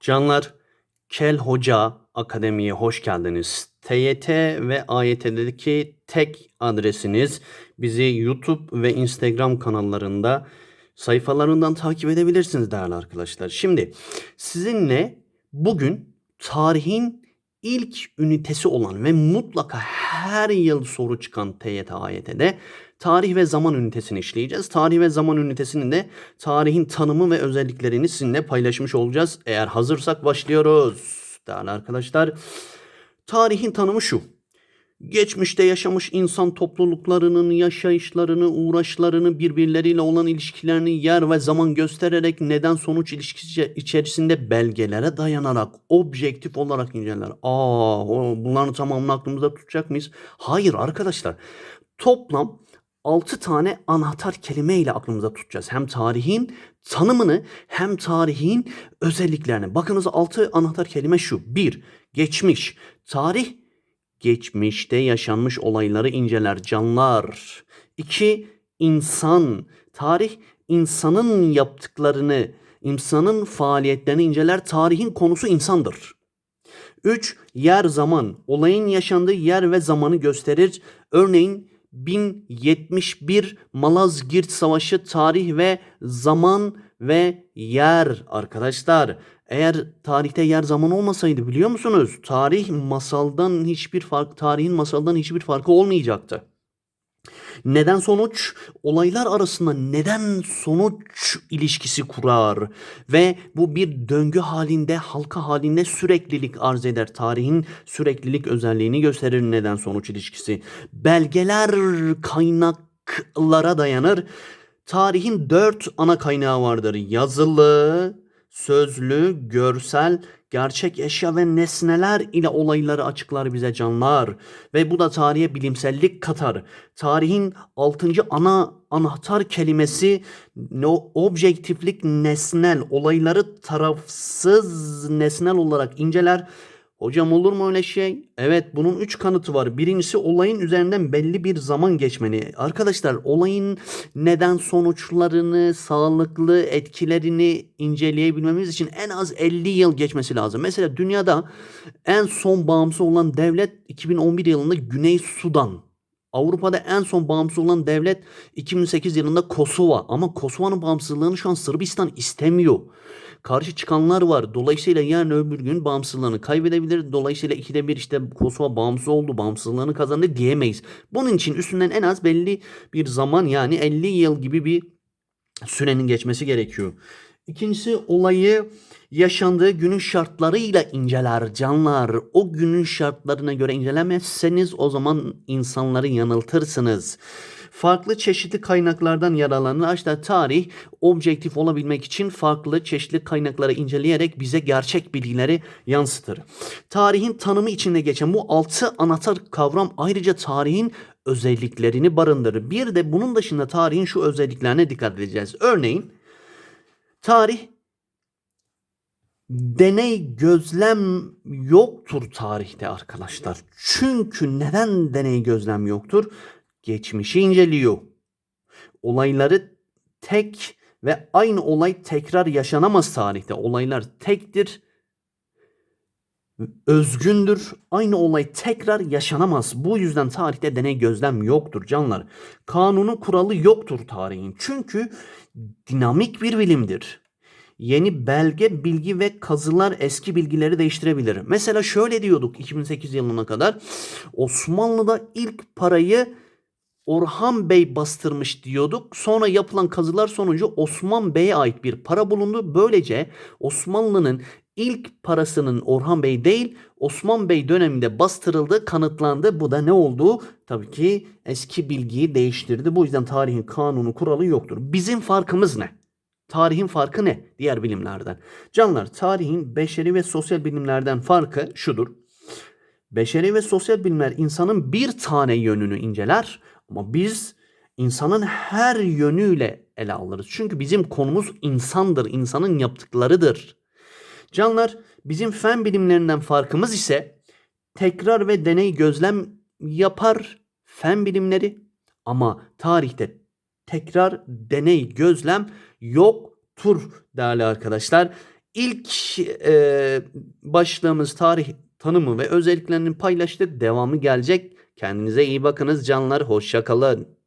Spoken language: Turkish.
Canlar, Kel Hoca Akademi'ye hoş geldiniz. TYT ve AYT'deki tek adresiniz. Bizi YouTube ve Instagram kanallarında sayfalarından takip edebilirsiniz değerli arkadaşlar. Şimdi sizinle bugün tarihin ilk ünitesi olan ve mutlaka her yıl soru çıkan TYT AYT'de tarih ve zaman ünitesini işleyeceğiz. Tarih ve zaman ünitesinin de tarihin tanımı ve özelliklerini sizinle paylaşmış olacağız. Eğer hazırsak başlıyoruz. Değerli arkadaşlar, tarihin tanımı şu. Geçmişte yaşamış insan topluluklarının yaşayışlarını, uğraşlarını, birbirleriyle olan ilişkilerini yer ve zaman göstererek neden sonuç ilişkisi içerisinde belgelere dayanarak objektif olarak inceler. Aa, bunların tamamını aklımızda tutacak mıyız? Hayır arkadaşlar. Toplam 6 tane anahtar kelime ile aklımıza tutacağız. Hem tarihin tanımını hem tarihin özelliklerini. Bakınız 6 anahtar kelime şu. 1. Geçmiş. Tarih geçmişte yaşanmış olayları inceler canlar. 2. İnsan. Tarih insanın yaptıklarını, insanın faaliyetlerini inceler. Tarihin konusu insandır. 3. Yer zaman. Olayın yaşandığı yer ve zamanı gösterir. Örneğin 1071 Malazgirt Savaşı tarih ve zaman ve yer arkadaşlar. Eğer tarihte yer zaman olmasaydı biliyor musunuz? Tarih masaldan hiçbir fark, tarihin masaldan hiçbir farkı olmayacaktı. Neden sonuç olaylar arasında neden sonuç ilişkisi kurar ve bu bir döngü halinde halka halinde süreklilik arz eder. Tarihin süreklilik özelliğini gösterir neden sonuç ilişkisi. Belgeler kaynaklara dayanır. Tarihin dört ana kaynağı vardır. Yazılı, sözlü, görsel, gerçek eşya ve nesneler ile olayları açıklar bize canlar. Ve bu da tarihe bilimsellik katar. Tarihin altıncı ana anahtar kelimesi no, objektiflik nesnel. Olayları tarafsız nesnel olarak inceler. Hocam olur mu öyle şey? Evet bunun üç kanıtı var. Birincisi olayın üzerinden belli bir zaman geçmeni. Arkadaşlar olayın neden sonuçlarını, sağlıklı etkilerini inceleyebilmemiz için en az 50 yıl geçmesi lazım. Mesela dünyada en son bağımsız olan devlet 2011 yılında Güney Sudan. Avrupa'da en son bağımsız olan devlet 2008 yılında Kosova. Ama Kosova'nın bağımsızlığını şu an Sırbistan istemiyor. Karşı çıkanlar var. Dolayısıyla yarın öbür gün bağımsızlığını kaybedebilir. Dolayısıyla ikide bir işte Kosova bağımsız oldu, bağımsızlığını kazandı diyemeyiz. Bunun için üstünden en az belli bir zaman yani 50 yıl gibi bir sürenin geçmesi gerekiyor. İkincisi olayı yaşandığı günün şartlarıyla inceler canlar. O günün şartlarına göre incelemezseniz o zaman insanları yanıltırsınız. Farklı çeşitli kaynaklardan yararlanır. İşte tarih objektif olabilmek için farklı çeşitli kaynakları inceleyerek bize gerçek bilgileri yansıtır. Tarihin tanımı içinde geçen bu altı anahtar kavram ayrıca tarihin özelliklerini barındırır. Bir de bunun dışında tarihin şu özelliklerine dikkat edeceğiz. Örneğin tarih deney gözlem yoktur tarihte arkadaşlar. Çünkü neden deney gözlem yoktur? Geçmişi inceliyor. Olayları tek ve aynı olay tekrar yaşanamaz tarihte. Olaylar tektir, özgündür. Aynı olay tekrar yaşanamaz. Bu yüzden tarihte deney gözlem yoktur canlar. Kanunu kuralı yoktur tarihin. Çünkü dinamik bir bilimdir. Yeni belge, bilgi ve kazılar eski bilgileri değiştirebilir. Mesela şöyle diyorduk 2008 yılına kadar. Osmanlı'da ilk parayı Orhan Bey bastırmış diyorduk. Sonra yapılan kazılar sonucu Osman Bey'e ait bir para bulundu. Böylece Osmanlı'nın ilk parasının Orhan Bey değil Osman Bey döneminde bastırıldığı kanıtlandı. Bu da ne oldu? Tabii ki eski bilgiyi değiştirdi. Bu yüzden tarihin kanunu kuralı yoktur. Bizim farkımız ne? Tarihin farkı ne diğer bilimlerden? Canlar tarihin beşeri ve sosyal bilimlerden farkı şudur. Beşeri ve sosyal bilimler insanın bir tane yönünü inceler ama biz insanın her yönüyle ele alırız. Çünkü bizim konumuz insandır, insanın yaptıklarıdır. Canlar bizim fen bilimlerinden farkımız ise tekrar ve deney gözlem yapar fen bilimleri ama tarihte tekrar deney gözlem yoktur değerli arkadaşlar. ilk e, başlığımız tarih tanımı ve özelliklerini paylaştık. Devamı gelecek. Kendinize iyi bakınız canlar. Hoşça kalın.